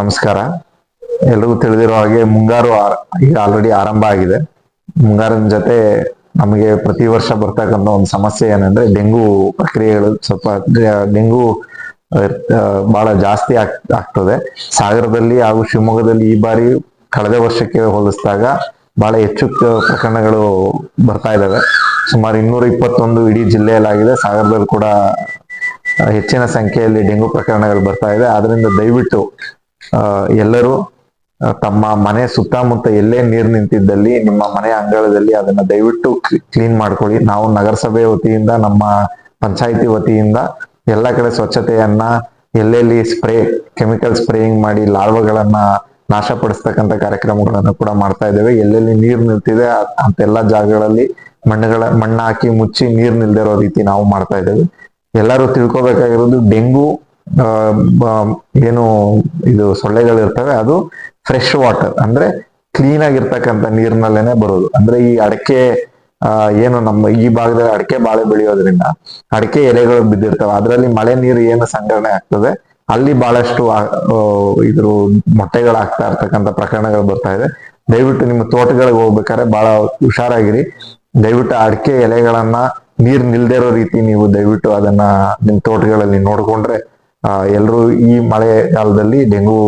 ನಮಸ್ಕಾರ. ಎಲ್ರಿಗೂ ತಿಳಿದಿರೋ ಹಾಗೆ ಮುಂಗಾರು ಈಗ ಆಲ್ರೆಡಿ ಆರಂಭ ಆಗಿದೆ. ಮುಂಗಾರಿನ ಜೊತೆ ನಮಗೆ ಪ್ರತಿ ವರ್ಷ ಬರ್ತಕ್ಕಂಥ ಒಂದು ಸಮಸ್ಯೆ ಏನಂದ್ರೆ ಡೆಂಗು ಪ್ರಕ್ರಿಯೆಗಳು ಸ್ವಲ್ಪ ಡೆಂಗು ಬಹಳ ಜಾಸ್ತಿ ಆಗ್, ಆಗ್ತದೆ. ಸಾಗರದಲ್ಲಿ ಹಾಗೂ ಶಿವಮೊಗ್ಗದಲ್ಲಿ ಈ ಬಾರಿ ಕಳೆದ ವರ್ಷಕ್ಕೆ ಹೋಲಿಸಿದಾಗ ಬಹಳ ಹೆಚ್ಚು ಪ್ರಕರಣಗಳು ಬರ್ತಾ ಇದಾವೆ. ಸುಮಾರು ಇನ್ನೂರ ಇಪ್ಪತ್ತೊಂದು ಇಡೀ ಜಿಲ್ಲೆಯಲ್ಲಾಗಿದೆ. ಸಾಗರದಲ್ಲಿ ಕೂಡ ಹೆಚ್ಚಿನ ಸಂಖ್ಯೆಯಲ್ಲಿ ಡೆಂಗು ಪ್ರಕರಣಗಳು ಬರ್ತಾ ಇದೆ. ಆದ್ರಿಂದ ದಯವಿಟ್ಟು ಎಲ್ಲರೂ ತಮ್ಮ ಮನೆ ಸುತ್ತಮುತ್ತ ಎಲ್ಲೇ ನೀರು ನಿಂತಿದ್ದಲ್ಲಿ, ನಿಮ್ಮ ಮನೆ ಅಂಗಳದಲ್ಲಿ ಅದನ್ನ ದಯವಿಟ್ಟು ಕ್ಲೀನ್ ಮಾಡ್ಕೊಳ್ಳಿ. ನಾವು ನಗರಸಭೆ ವತಿಯಿಂದ, ನಮ್ಮ ಪಂಚಾಯಿತಿ ವತಿಯಿಂದ ಎಲ್ಲ ಕಡೆ ಸ್ವಚ್ಛತೆಯನ್ನ, ಎಲ್ಲೆಲ್ಲಿ ಸ್ಪ್ರೇ, ಕೆಮಿಕಲ್ ಸ್ಪ್ರೇಯಿಂಗ್ ಮಾಡಿ ಲಾರ್ವಗಳನ್ನ ನಾಶಪಡಿಸ್ತಕ್ಕಂಥ ಕಾರ್ಯಕ್ರಮಗಳನ್ನು ಕೂಡ ಮಾಡ್ತಾ ಇದ್ದೇವೆ. ಎಲ್ಲೆಲ್ಲಿ ನೀರು ನಿಲ್ತಿದೆ ಅಂತೆಲ್ಲ ಜಾಗಗಳಲ್ಲಿ ಮಣ್ಣುಗಳ ಮಣ್ಣು ಹಾಕಿ ಮುಚ್ಚಿ ನೀರು ನಿಲ್ದಿರೋ ರೀತಿ ನಾವು ಮಾಡ್ತಾ ಇದ್ದೇವೆ. ಎಲ್ಲರೂ ತಿಳ್ಕೊಬೇಕಾಗಿರೋದು, ಡೆಂಗು ಏನು ಇದು ಸೊಳ್ಳೆಗಳು ಇರ್ತವೆ, ಅದು ಫ್ರೆಶ್ ವಾಟರ್ ಅಂದ್ರೆ ಕ್ಲೀನ್ ಆಗಿರ್ತಕ್ಕಂಥ ನೀರ್ನಲ್ಲೇನೆ ಬರೋದು. ಅಂದ್ರೆ ಈ ಅಡಕೆ ಏನು ನಮ್ಮ ಈ ಭಾಗದಲ್ಲಿ ಅಡಕೆ ಬಾಳೆ ಬೆಳೆಯೋದ್ರಿಂದ ಅಡಕೆ ಎಲೆಗಳು ಬಿದ್ದಿರ್ತವೆ. ಅದರಲ್ಲಿ ಮಳೆ ನೀರು ಏನು ಸಂಗ್ರಹಣೆ ಆಗ್ತದೆ, ಅಲ್ಲಿ ಬಹಳಷ್ಟು ಇದ್ರು ಮೊಟ್ಟೆಗಳು ಆಗ್ತಾ ಇರ್ತಕ್ಕಂಥ ಪ್ರಕರಣಗಳು ಬರ್ತಾ ಇದೆ. ದಯವಿಟ್ಟು ನಿಮ್ಮ ತೋಟಗಳಿಗೆ ಹೋಗ್ಬೇಕಾದ್ರೆ ಬಹಳ ಹುಷಾರಾಗಿರಿ. ದಯವಿಟ್ಟು ಅಡಕೆ ಎಲೆಗಳನ್ನ ನೀರ್ ನಿಲ್ದೇ ಇರೋ ರೀತಿ ನೀವು ದಯವಿಟ್ಟು ಅದನ್ನ ನಿಮ್ ತೋಟಗಳಲ್ಲಿ ನೋಡ್ಕೊಂಡ್ರೆ ಎಲ್ಲರೂ ಈ ಮಳೆಗಾಲದಲ್ಲಿ ಡೆಂಗು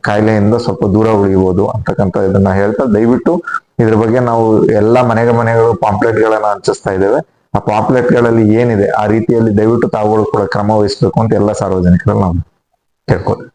ಕಾಯಿಲೆಯಿಂದ ಸ್ವಲ್ಪ ದೂರ ಉಳಿಯಬಹುದು ಅಂತಕ್ಕಂಥ ಇದನ್ನ ಹೇಳ್ತಾ ದಯವಿಟ್ಟು ಇದ್ರ ಬಗ್ಗೆ ನಾವು ಎಲ್ಲಾ ಮನೆಗೆ ಮನೆಗಳು ಪಾಂಪ್ಲೆಟ್ ಗಳನ್ನ ಹಂಚಿಸ್ತಾ ಇದ್ದೇವೆ. ಆ ಪಾಂಪ್ಲೆಟ್ಗಳಲ್ಲಿ ಏನಿದೆ ಆ ರೀತಿಯಲ್ಲಿ ದಯವಿಟ್ಟು ತಾವುಗಳು ಕೂಡ ಕ್ರಮ ವಹಿಸಬೇಕು ಅಂತ ಎಲ್ಲ ಸಾರ್ವಜನಿಕರಲ್ಲಿ ನಾವು ಕೇಳ್ಕೊತೀವಿ